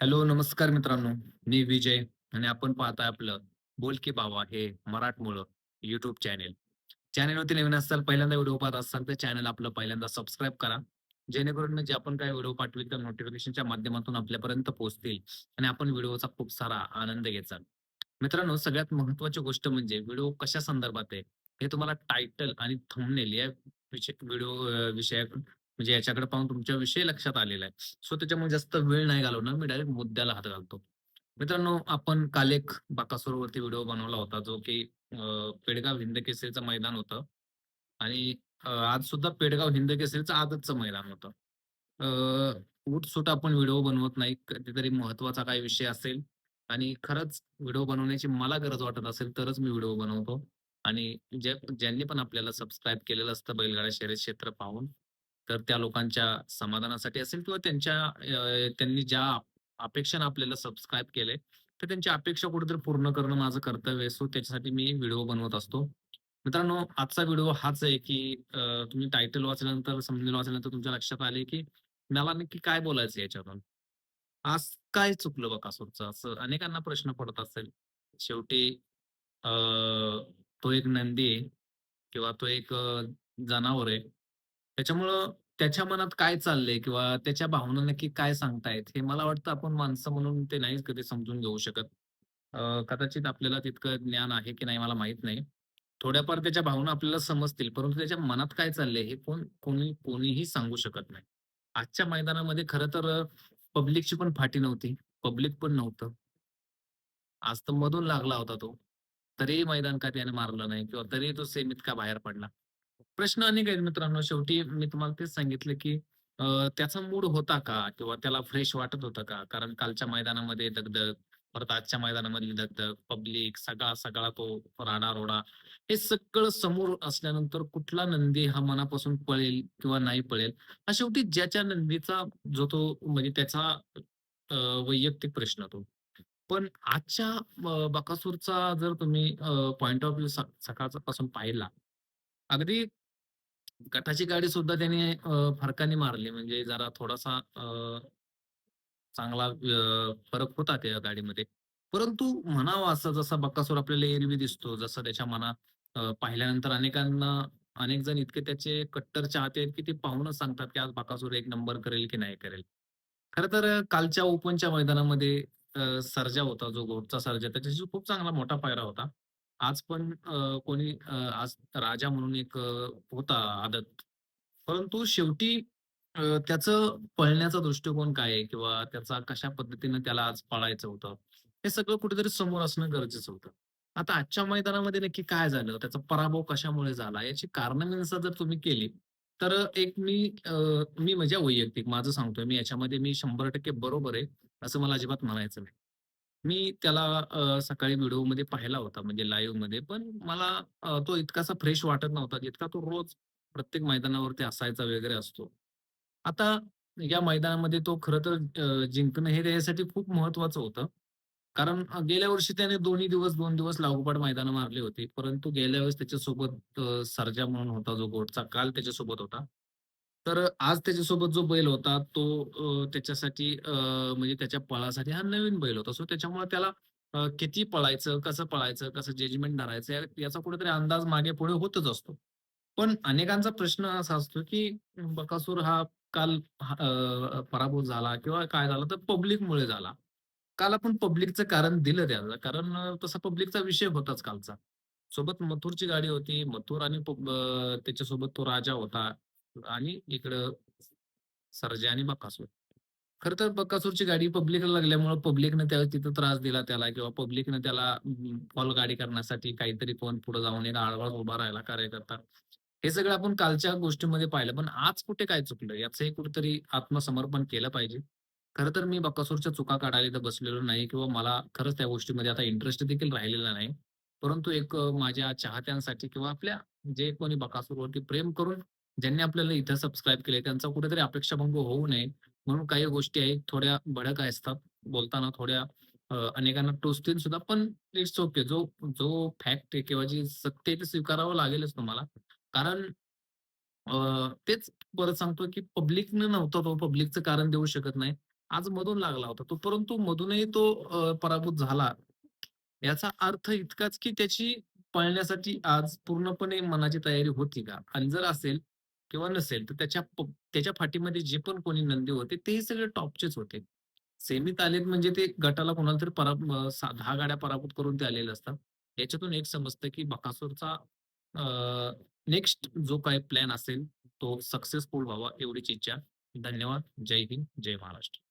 Hello, नमस्कार मित्रांनो. मी विजय आणि आपण पाहताय आपलं बोल की बाबा हे मराठमोळं युट्यूब चॅनेल. चॅनेलवरती नवीन असाल, पहिल्यांदा व्हिडिओ पाहत असाल तर चॅनल आपलं पहिल्यांदा सबस्क्राईब करा. जेणेकरून म्हणजे आपण काय व्हिडिओ पाठवेल तर नोटिफिकेशनच्या माध्यमातून आपल्यापर्यंत पोहोचतील आणि आपण व्हिडिओचा खूप सारा आनंद घ्यायचा. मित्रांनो, सगळ्यात महत्वाची गोष्ट म्हणजे व्हिडिओ कशा संदर्भात आहे, हे तुम्हाला टायटल आणि थंबनेल या विषय व्हिडिओ विषयाकडून म्हणजे याच्याकडे पाहून तुमच्या विषय लक्षात आलेला आहे. सो त्याच्यामुळे जास्त वेळ नाही घालवणार. मी डायरेक्ट मुद्द्याला हात घालतो. मित्रांनो, आपण काल एक बाकासोरवरती व्हिडिओ बनवला होता, जो की पेडगाव पेडगाव हिंदकेसरीचं मैदान होतं आणि आज सुद्धा पेडगाव हिंदकेसरीचं आजचं मैदान होतं. अ, उठ-सुट आपण व्हिडिओ बनवत नाही. कधीतरी महत्त्वाचा काही विषय असेल आणि खरंच व्हिडिओ बनवण्याची मला गरज वाटत असेल, तरच मी व्हिडिओ बनवतो आणि ज्या ज्यांनी पण आपल्याला सबस्क्राईब केलेलं असतं बैलगाडा शर्यत क्षेत्र पाहून, तर त्या लोकांच्या समाधानासाठी असेल किंवा त्यांच्या त्यांनी ज्या अपेक्षा आपल्याला सबस्क्राईब केले तर त्यांची अपेक्षा कुठेतरी पूर्ण करणं माझं कर्तव्य आहे. सो त्याच्यासाठी मी व्हिडिओ बनवत असतो. मित्रांनो, आजचा व्हिडिओ हाच आहे, की तुम्ही टायटल वाचल्यानंतर, समजून वाचल्यानंतर तुमच्या लक्षात आले, की मला नक्की काय बोलायचं याच्यातून? आज काय चुकलं बकासूरचं? असं अनेकांना प्रश्न पडत असेल. शेवटी अ, तो एक नंदी आहे किंवा तो एक जनावर आहे. त्याच्यामुळं त्याच्या मनात काय चाललंय किंवा त्याच्या भावना नक्की काय सांगतायत, हे मला वाटतं आपण माणसं म्हणून ते नाहीच कधी समजून घेऊ शकत. अ, कदाचित आपल्याला तितकं ज्ञान आहे की नाही मला माहीत नाही. थोड्याफार त्याच्या भावना आपल्याला समजतील, परंतु त्याच्या मनात काय चाललंय हे कोण कोणी कोणीही सांगू शकत नाही. आजच्या मैदानामध्ये खरं तर अ, पब्लिकची पण फाटी नव्हती. पब्लिक पण नव्हतं. आज तर मधून लागला होता तो. तरीही मैदान का त्याने मारलं नाही किंवा तरीही तो सेमीत का बाहेर पडला? प्रश्न अनेक आहेत मित्रांनो. शेवटी मी तुम्हाला तेच सांगितलं, की त्याचा मूड होता का? किंवा त्याला फ्रेश वाटत होता का? कारण कालच्या मैदानामध्ये दगदग, परत आजच्या मैदानामधली दगदग, पब्लिक, सगळा-सगळा तो राडा-रोडा, हे सगळं समोर असल्यानंतर कुठला नंदी हा मनापासून पळेल किंवा नाही पळेल, हा शेवटी ज्याच्या नंदीचा जो तो म्हणजे त्याचा वैयक्तिक प्रश्न तो. पण आजच्या बकासूरचा जर तुम्ही पॉइंट ऑफ व्ह्यू सकाळचा पासून पाहिला, अगदी गटाची गाडी सुद्धा त्याने फरकाने मारली. म्हणजे जरा थोडासा चांगला फरक होता त्या गाडीमध्ये. परंतु म्हणावा असं जसा बक्कासूर आपल्याला एरवी दिसतो, जसं त्याच्या मनात पाहिल्यानंतर अनेकांना अनेक जण इतके त्याचे कट्टर चाहते आहेत, की ते पाहूनच सांगतात, की आज बकासूर एक नंबर करेल की नाही करेल. खर तर कालच्या ओपनच्या मैदानामध्ये सर्जा होता, जो घोटचा सर्जा त्याच्याशी खूप चांगला मोठा पायरा होता. आज पण अ, कोणी अ, आज राजा म्हणून एक अ, होता आदत. परंतु शेवटी अ, त्याचं पळण्याचा दृष्टिकोन काय आहे किंवा त्याचा कशा पद्धतीने त्याला आज पळायचं होतं, हे सगळं कुठेतरी समोर असणं गरजेचं होतं. आता आजच्या मैदानामध्ये नक्की काय झालं? त्याचा पराभव कशामुळे झाला? याची कारणमीमांसा जर तुम्ही केली, तर एक मी अ, मी म्हणजे वैयक्तिक माझं सांगतोय मी याच्यामध्ये मी 100% बरोबर आहे, असं मला अजिबात म्हणायचं नाही. मी त्याला अ, सकाळी व्हिडिओमध्ये पाहिला होता म्हणजे लाईव्हमध्ये, पण मला अ, तो इतकासा फ्रेश वाटत नव्हता, जितका तो रोज प्रत्येक मैदानावरती असायचा वगैरे असतो. आता या मैदानामध्ये तो खरं तर अ, जिंकणं हे त्याच्यासाठी खूप महत्त्वाचं होतं. कारण अ, गेल्या वर्षी त्याने दोन्ही दिवस 2 दिवस लागोपाठ मैदानं मारली होती. परंतु गेल्या वेळेस त्याच्यासोबत अ, सर्जा म्हणून होता जो गोटचा काल त्याच्यासोबत होता. तर आज त्याच्यासोबत जो बैल होता तो त्याच्यासाठी म्हणजे त्याच्या पळासाठी हा नवीन बैल होता. सो त्याच्यामुळे त्याला अ, किती पळायचं, कसं पळायचं, कसं जजमेंट धरायचं या याचा कुठेतरी अंदाज मागे-पुढे होतच असतो. पण अनेकांचा प्रश्न असा असतो, की बकासूर हा काल हा अ, पराभूत झाला किंवा काय झालं तर पब्लिकमुळे झाला. काल आपण पब्लिकचं कारण दिलं त्याला. कारण अ, तसा पब्लिकचा विषय होताच कालचा. सोबत मथुरची गाडी होती. मथुर आणि पब अ, त्याच्यासोबत तो राजा होता आणि इकडं सर्जा आणि बकासूर. खर तर बकासूरची गाडी पब्लिकला लागल्यामुळे पब्लिकने त्याला तिथं त्रास दिला त्याला किंवा पब्लिकने त्याला फॉल गाडी करण्यासाठी काहीतरी कोण पुढे जाऊन एक आळवाळ उभा राहिला कार्यकर्ता. हे सगळं आपण कालच्या गोष्टीमध्ये पाहिलं. पण आज कुठे काय चुकलं याचंही कुठेतरी आत्मसमर्पण केलं पाहिजे. खरं तर मी बकासूरच्या चुका काढायला इथं बसलेलो नाही किंवा मला खरंच त्या गोष्टीमध्ये आता इंटरेस्ट देखील राहिलेला नाही. परंतु एक माझ्या चाहत्यांसाठी किंवा आपल्या जे कोणी बकासूरवरती प्रेम करून ज्यांनी आपल्याला इथं सबस्क्राईब केलंय त्यांचा कुठेतरी अपेक्षाभंग होऊ नये म्हणून काही गोष्टी आहेत थोड्या भडक असतात. बोलताना थोड्या अ, अनेकांना टोचतील सुद्धा पण इट्स ओके. जो जो फॅक्ट आहे किंवा जी सत्य आहे ते स्वीकारावं लागेलच तुम्हाला. कारण अ, तेच परत सांगतो, की पब्लिकनं नव्हता तो पब्लिकचं कारण देऊ शकत नाही. आज मधून लागला होता तो. परंतु मधूनही तो अ, पराभूत झाला. याचा अर्थ इतकाच, की त्याची पळण्यासाठी आज पूर्णपणे मनाची तयारी होती का? आणि जर असेल किंवा नसेल, तर त्याच्या प त्याच्या फाटीमध्ये जे पण कोणी नंदी होते, तेही सगळे टॉपचेच होते. सेमीत आलेत म्हणजे ते गटाला कोणाला तरी परा दहा गाड्या पराभूत करून ते आलेले असतात. याच्यातून एक समजतं, की बकासूरचा नेक्स्ट जो काही प्लॅन असेल, तो सक्सेसफुल व्हावा एवढीच इच्छा. धन्यवाद. जय हिंद, जय महाराष्ट्र.